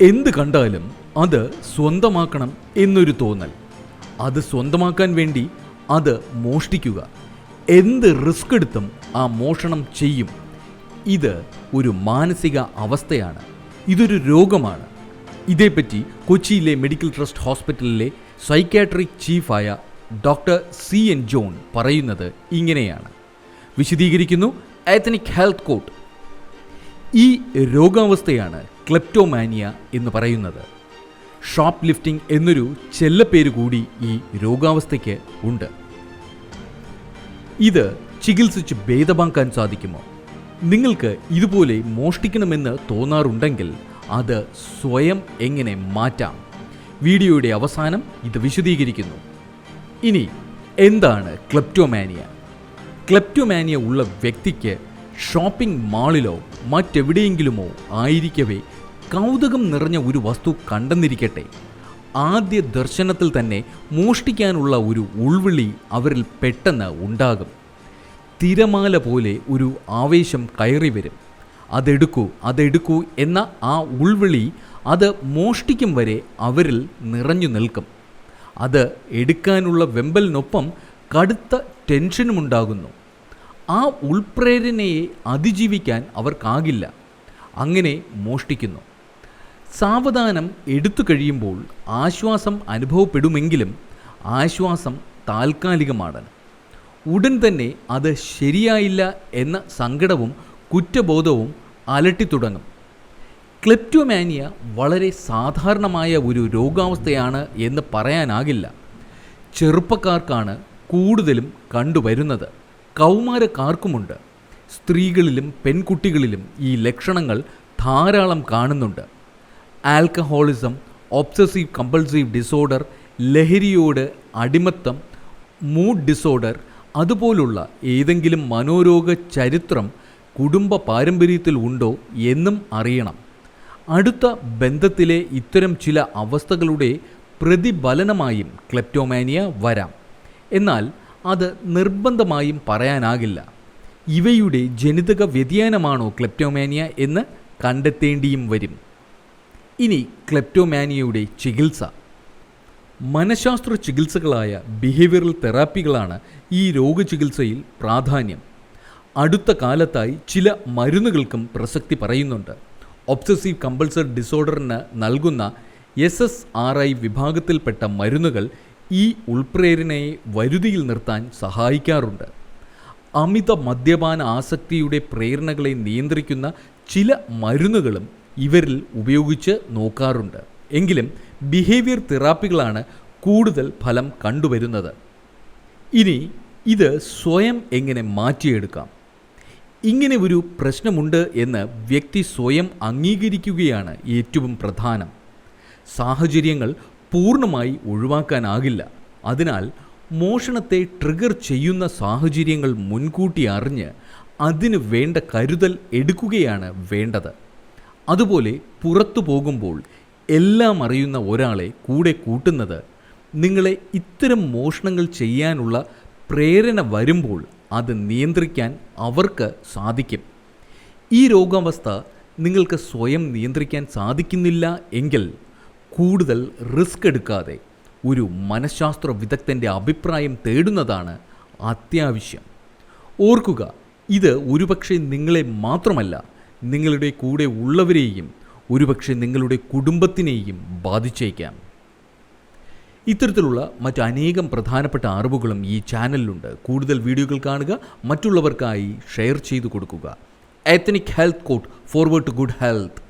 എന്ത് കണ്ടാലും അത് സ്വന്തമാക്കണം എന്നൊരു തോന്നൽ. അത് സ്വന്തമാക്കാൻ വേണ്ടി അത് മോഷ്ടിക്കുക. എന്ത് റിസ്ക് എടുത്തും ആ മോഷണം ചെയ്യും. ഇത് ഒരു മാനസിക അവസ്ഥയാണ്. ഇതൊരു രോഗമാണ്. ഇതേപ്പറ്റി കൊച്ചിയിലെ മെഡിക്കൽ ട്രസ്റ്റ് ഹോസ്പിറ്റലിലെ സൈക്യാട്രിക് ചീഫായ ഡോക്ടർ സി എൻ ജോൺ പറയുന്നത് ഇങ്ങനെയാണ്. വിശദീകരിക്കുന്നു എത്തനിക് ഹെൽത്ത് കോട്ട് ഈ രോഗാവസ്ഥയാണ് ക്ലെപ്റ്റോമാനിയ എന്ന് പറയുന്നത്. ഷോപ്പ് ലിഫ്റ്റിംഗ് എന്നൊരു ചെല്ലപ്പേര് കൂടി ഈ രോഗാവസ്ഥയ്ക്ക് ഉണ്ട്. ഇത് ചികിത്സിച്ച് ഭേദമാക്കാൻ സാധിക്കുമോ? നിങ്ങൾക്ക് ഇതുപോലെ മോഷ്ടിക്കണമെന്ന് തോന്നാറുണ്ടെങ്കിൽ അത് സ്വയം എങ്ങനെ മാറ്റാം? വീഡിയോയുടെ അവസാനം ഇത് വിശദീകരിക്കുന്നു. ഇനി എന്താണ് ക്ലെപ്റ്റോമാനിയ? ക്ലെപ്റ്റോമാനിയ ഉള്ള വ്യക്തിക്ക് ഷോപ്പിംഗ് മാളിലോ മറ്റെവിടെയെങ്കിലുമോ ആയിരിക്കവേ കൗതുകം നിറഞ്ഞ ഒരു വസ്തു കണ്ടെന്നിരിക്കട്ടെ. ആദ്യ ദർശനത്തിൽ തന്നെ മോഷ്ടിക്കാനുള്ള ഒരു ഉൾവിളി അവരിൽ പെട്ടെന്ന് ഉണ്ടാകും. തിരമാല പോലെ ഒരു ആവേശം കയറി വരും. അതെടുക്കൂ അതെടുക്കൂ എന്ന ആ ഉൾവിളി അത് മോഷ്ടിക്കും വരെ അവരിൽ നിറഞ്ഞു നിൽക്കും. അത് എടുക്കാനുള്ള വെമ്പലിനൊപ്പം കടുത്ത ടെൻഷനുമുണ്ടാകുന്നു. ആ ഉൾപ്രേരണയെ അതിജീവിക്കാൻ അവർക്കാകില്ല. അങ്ങനെ മോഷ്ടിക്കുന്നു. സാവധാനം എടുത്തു കഴിയുമ്പോൾ ആശ്വാസം അനുഭവപ്പെടുമെങ്കിലും ആശ്വാസം താൽക്കാലികമാണ്. ഉടൻ തന്നെ അത് ശരിയായില്ല എന്ന സങ്കടവും കുറ്റബോധവും അലട്ടിത്തുടങ്ങും. ക്ലെപ്റ്റോമാനിയ വളരെ സാധാരണമായ ഒരു രോഗാവസ്ഥയാണ് എന്ന് പറയാനാകില്ല. ചെറുപ്പക്കാർക്കാണ് കൂടുതലും കണ്ടുവരുന്നത്. കൗമാരക്കാർക്കുമുണ്ട്. സ്ത്രീകളിലും പെൺകുട്ടികളിലും ഈ ലക്ഷണങ്ങൾ ധാരാളം കാണുന്നുണ്ട്. ആൽക്കഹോളിസം ഒബ്സസീവ് കമ്പൾസീവ് ഡിസോർഡർ ലഹരിയോട് അടിമത്തം മൂഡ് ഡിസോർഡർ അതുപോലുള്ള ഏതെങ്കിലും മനോരോഗ ചരിത്രം കുടുംബ പാരമ്പര്യത്തിൽ ഉണ്ടോ എന്നും അറിയണം. അടുത്ത ബന്ധത്തിലെ ഇത്തരം ചില അവസ്ഥകളുടെ പ്രതിഫലനമായും ക്ലെപ്റ്റോമാനിയ വരാം. എന്നാൽ അത് നിർബന്ധമായും പറയാനാകില്ല. ഇവയുടെ ജനിതക വ്യതിയാനമാണോ ക്ലെപ്റ്റോമാനിയ എന്ന് കണ്ടെത്തേണ്ടിയും വരും. ഇനി ക്ലെപ്റ്റോമാനിയയുടെ ചികിത്സ. മനഃശാസ്ത്ര ചികിത്സകളായ ബിഹേവിയറൽ തെറാപ്പികളാണ് ഈ രോഗചികിത്സയിൽ പ്രാധാന്യം. അടുത്ത കാലത്തായി ചില മരുന്നുകൾക്കും പ്രസക്തി പറയുന്നുണ്ട്. ഒബ്സസീവ് കമ്പൾസർ ഡിസോർഡറിന് നൽകുന്ന എസ് എസ് ആർ ഐ വിഭാഗത്തിൽപ്പെട്ട മരുന്നുകൾ ഈ ഉൾപ്രേരണയെ വരുതിയിൽ നിർത്താൻ സഹായിക്കാറുണ്ട്. അമിത മദ്യപാന ആസക്തിയുടെ പ്രേരണകളെ നിയന്ത്രിക്കുന്ന ചില മരുന്നുകളും ഇവരിൽ ഉപയോഗിച്ച് നോക്കാറുണ്ട്. എങ്കിലും ബിഹേവിയർ തെറാപ്പികളാണ് കൂടുതൽ ഫലം കണ്ടുവരുന്നത്. ഇനി ഇത് സ്വയം എങ്ങനെ മാറ്റിയെടുക്കാം? ഇങ്ങനെ ഒരു പ്രശ്നമുണ്ട് എന്ന് വ്യക്തി സ്വയം അംഗീകരിക്കുകയാണ് ഏറ്റവും പ്രധാനം. സാഹചര്യങ്ങൾ പൂർണമായി ഒഴിവാക്കാനാകില്ല. അതിനാൽ മോഷണത്തെ ട്രിഗർ ചെയ്യുന്ന സാഹചര്യങ്ങൾ മുൻകൂട്ടി അറിഞ്ഞ് അതിന് വേണ്ട കരുതൽ എടുക്കുകയാണ് വേണ്ടത്. അതുപോലെ പുറത്തു പോകുമ്പോൾ എല്ലാം അറിയുന്ന ഒരാളെ കൂടെ കൂട്ടുന്നത് നിങ്ങളെ ഇത്തരം മോഷണങ്ങൾ ചെയ്യാനുള്ള പ്രേരണ വരുമ്പോൾ അത് നിയന്ത്രിക്കാൻ അവർക്ക് സാധിക്കും. ഈ രോഗാവസ്ഥ നിങ്ങൾക്ക് സ്വയം നിയന്ത്രിക്കാൻ സാധിക്കുന്നില്ല എങ്കിൽ കൂടുതൽ റിസ്ക് എടുക്കാതെ ഒരു മനഃശാസ്ത്ര വിദഗ്ധന്റെ അഭിപ്രായം തേടുന്നതാണ് അത്യാവശ്യം. ഓർക്കുക ഇത് ഒരുപക്ഷെ നിങ്ങളെ മാത്രമല്ല നിങ്ങളുടെ കൂടെ ഉള്ളവരെയും ഒരുപക്ഷെ നിങ്ങളുടെ കുടുംബത്തിനെയും ബാധിച്ചേക്കാം. ഇത്തരത്തിലുള്ള മറ്റനേകം പ്രധാനപ്പെട്ട അറിവുകളും ഈ ചാനലിലുണ്ട്. കൂടുതൽ വീഡിയോകൾ കാണുക മറ്റുള്ളവർക്കായി ഷെയർ ചെയ്തു കൊടുക്കുക. Ethnic health court forward to good health